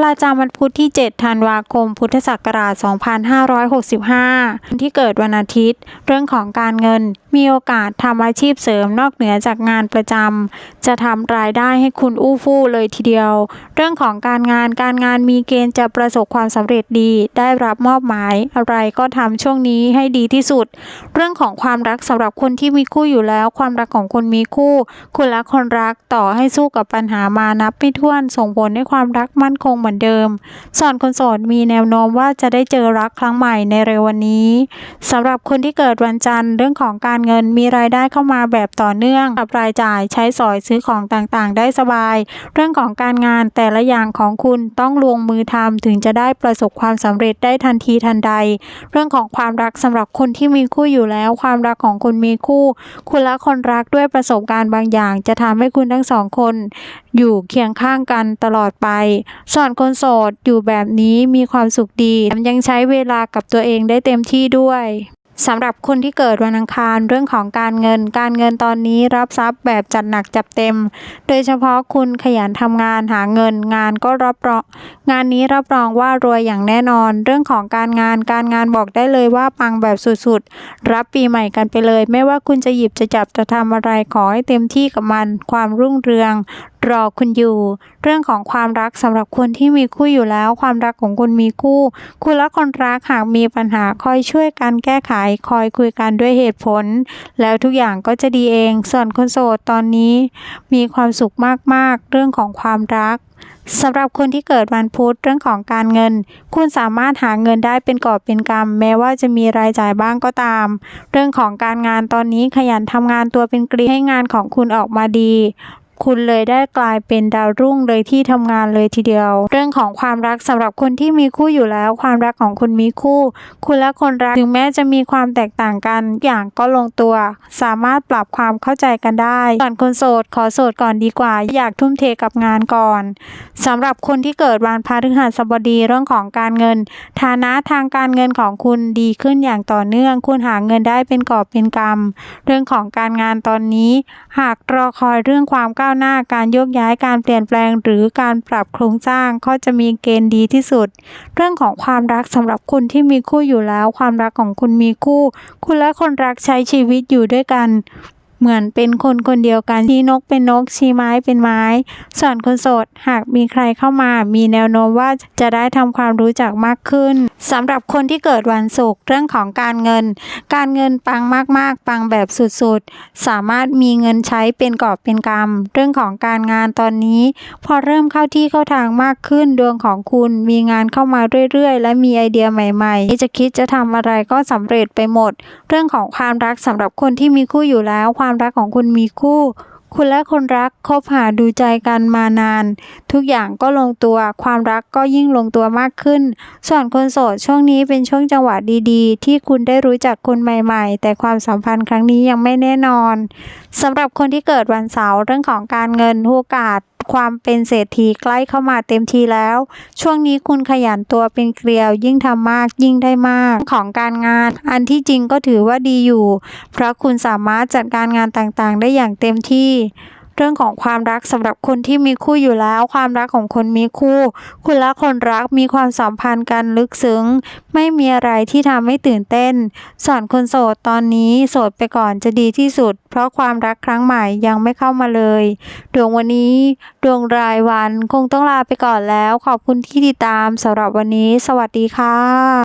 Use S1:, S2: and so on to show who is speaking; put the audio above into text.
S1: ประจำวันพุธที่ 7 ธันวาคม พุทธศักราช 2565 ที่เกิดวันอาทิตย์ เรื่องของการเงิน มีโอกาสทำอาชีพเสริมนอกเหนือจากงานประจำ จะทำรายได้ให้คุณอู้ฟู่เลยทีเดียว เรื่องของการงาน การงานมีเกณฑ์จะประสบความสำเร็จดี ได้รับมอบหมาย อะไรก็ทำช่วงนี้ให้ดีที่สุด เรื่องของความรักสำหรับคนที่มีคู่อยู่แล้ว ความรักของคนมีคู่ คุณและคนรักต่อให้สู้กับปัญหามานับไม่ถ้วน ส่งผลให้ความรักมั่นคงเหมือนเดิมส่วนคนโสดมีแนวโน้มว่าจะได้เจอรักครั้งใหม่ในเร็ววันนี้สำหรับคนที่เกิดวันจันทร์เรื่องของการเงินมีรายได้เข้ามาแบบต่อเนื่องกับรายจ่ายใช้สอยซื้อของต่างๆ ได้สบาย เรื่องของการงานแต่ละอย่างของคุณต้องลงมือทำถึงจะได้ประสบความสำเร็จได้ทันทีทันใด เรื่องของความรักสำหรับคนที่มีคู่อยู่แล้ว ความรักของคุณมีคู่ คุณและคนรักด้วยประสบการณ์บางอย่าง จะทำให้คุณทั้งสองคน อยู่เคียงข้างกันตลอดไปส่วนคนโสดอยู่แบบนี้มีความสุขดียังใช้เวลากับตัวเองได้เต็มที่ด้วยสำหรับคนที่เกิดวันอังคารเรื่องของการเงิน การเงินตอนนี้รับทรัพย์แบบจัดหนักจับเต็ม โดยเฉพาะคุณขยันทำงานหาเงิน งานก็รับรองงานนี้รับรองว่ารวยอย่างแน่นอน เรื่องของการงานการงานบอกได้เลยว่าปังแบบสุดๆ รับปีใหม่กันไปเลย ไม่ว่าคุณจะหยิบจะจับจะทำอะไรขอให้เต็มที่กับมัน ความรุ่งเรือง รอคุณอยู่ เรื่องของความรักสำหรับคนที่มีคู่อยู่แล้ว ความรักของคุณมีคู่ คุณและคนรักหากมีปัญหาคอยช่วยกันแก้ไขคอยคุยกันด้วยเหตุผล แล้วทุกอย่างก็จะดีเอง ส่วนคนโสดตอนนี้ มีความสุขมากๆ เรื่องของความรักสำหรับคนที่เกิดวันพุธเรื่องของการเงิน คุณสามารถหาเงินได้เป็นกอบเป็นกำแม้ว่าจะมีรายจ่ายบ้างก็ตาม เรื่องของการงานตอนนี้ขยันทำงานตัวเป็นกรีให้งานของคุณออกมาดี คุณเลยได้กลายเป็นดาวรุ่งเลยที่ทำงานเลยทีเดียว เรื่องของความรักสำหรับคนที่มีคู่อยู่แล้ว ความรักของคุณมีคู่ คุณและคนรักถึงแม้จะมีความแตกต่างกันอย่างก็ลงตัว สามารถปรับความเข้าใจกันได้ส่วนคนโสดขอโสดก่อนดีกว่า อยากทุ่มเทกับงานก่อนสำหรับคนที่เกิดวันพฤหัสบดีเรื่องของการเงิน ฐานะทางการเงินของคุณดีขึ้นอย่างต่อเนื่อง คุณหาเงินได้เป็นกอบเป็นกำเรื่องของการงานตอนนี้ หากรอคอยเรื่องความก้าวหน้าการโยกย้ายการเปลี่ยนแปลง หรือการปรับโครงสร้างก็จะมีเกณฑ์ดีที่สุด เรื่องของความรักสำหรับคุณที่มีคู่อยู่แล้ว ความรักของคุณมีคู่ คุณและคนรักใช้ชีวิตอยู่ด้วยกัน เหมือนเป็นคนคนเดียวกันชี้นกเป็นนกชี้ไม้เป็นไม้ ส่วนคนโสดหากมีใครเข้ามา มีแนวโน้มว่าจะได้ทำความรู้จักมากขึ้นสำหรับคนที่เกิดวันศุกร์เรื่องของการเงิน การเงินปังมากๆ ปังแบบสุดๆ สามารถมีเงินใช้เป็นกอบเป็นกำเรื่องของการงานตอนนี้ พอเริ่มเข้าที่เข้าทางมากขึ้นดวงของคุณมีงานเข้ามาเรื่อยๆ และมีไอเดียใหม่ๆจะคิดจะทำอะไรก็สำเร็จไปหมด เรื่องของความรักสำหรับคนที่มีคู่อยู่แล้วความรักของคุณมีคู่ คุณและคนรักคบหาดูใจกันมานาน ทุกอย่างก็ลงตัว ความรักก็ยิ่งลงตัวมากขึ้น ส่วนคนโสดช่วงนี้เป็นช่วงจังหวะดีๆ ที่คุณได้รู้จักคนใหม่ๆ แต่ความสัมพันธ์ครั้งนี้ยังไม่แน่นอนสำหรับคนที่เกิดวันเสาร์เรื่องของการเงินโอกาส ความเป็นเศรษฐีใกล้เข้ามาเต็มทีแล้ว ช่วงนี้คุณขยันตัวเป็นเกลียว ยิ่งทำมากยิ่งได้มากของการงาน อันที่จริงก็ถือว่าดีอยู่ เพราะคุณสามารถจัดการงานต่างๆ ได้อย่างเต็มที่ เรื่องของความรักสำหรับคนที่มีคู่อยู่แล้ว ความรักของคนมีคู่ คุณและคนรักมีความสัมพันธ์กันลึกซึ้ง ไม่มีอะไรที่ทำให้ตื่นเต้นส่วนคนโสดตอนนี้โสดไปก่อนจะดีที่สุด เพราะความรักครั้งใหม่ยังไม่เข้ามาเลยดวงวันนี้ดวงรายวันคงต้องลาไปก่อนแล้ว ขอบคุณที่ติดตามสำหรับวันนี้ สวัสดีค่ะ